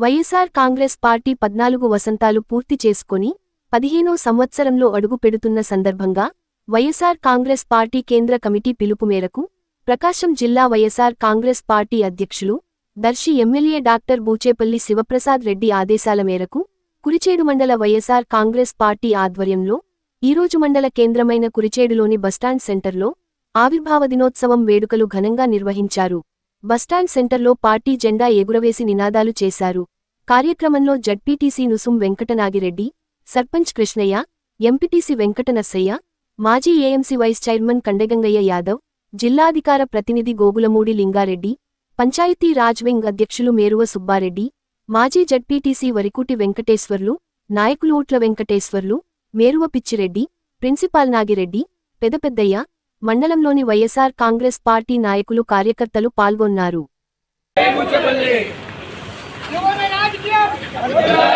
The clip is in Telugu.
వైఎస్ఆర్ కాంగ్రెస్ పార్టీ పద్నాలుగు వసంతాలు పూర్తి చేసుకొని పదిహేనో సంవత్సరంలో అడుగు పెడుతున్న సందర్భంగా వైఎస్ఆర్ కాంగ్రెస్ పార్టీ కేంద్ర కమిటీ పిలుపు మేరకు ప్రకాశం జిల్లా వైఎస్ఆర్ కాంగ్రెస్ పార్టీ అధ్యక్షులు దర్శి ఎమ్మెల్యే డాక్టర్ బూచేపల్లి శివప్రసాద్ రెడ్డి ఆదేశాల మేరకు కురిచేడు మండల వైఎస్ఆర్ కాంగ్రెస్ పార్టీ ఆధ్వర్యంలో ఈరోజు మండల కేంద్రమైన కురిచేడులోని బస్టాండ్ సెంటర్లో ఆవిర్భావ దినోత్సవం వేడుకలు ఘనంగా నిర్వహించారు. బస్టాండ్ సెంటర్లో పార్టీ జెండా ఎగురవేసి నినాదాలు చేశారు. కార్యక్రమంలో జడ్పీటీసీ నుసుం వెంకటనాగిరెడ్డి సర్పంచ్ కృష్ణయ్య ఎంపీటీసీ వెంకటనర్సయ్య మాజీ AMC vice chairman Kandegangaiah Yadav జిల్లాధికార ప్రతినిధి గోగులమూడి లింగారెడ్డి పంచాయతీ రాజ్ వింగ్ అధ్యక్షులు మేరువ సుబ్బారెడ్డి మాజీ జడ్పీటీసీ వరికుటి వెంకటేశ్వర్లు నాయకులు ఊట్ల వెంకటేశ్వర్లు మేరువ పిచ్చిరెడ్డి ప్రిన్సిపాల్ నాగిరెడ్డి పెదపెద్దయ్య మండలంలోని వైఎస్ఆర్ కాంగ్రెస్ పార్టీ నాయకులు కార్యకర్తలు పాల్గొన్నారు. Thank you.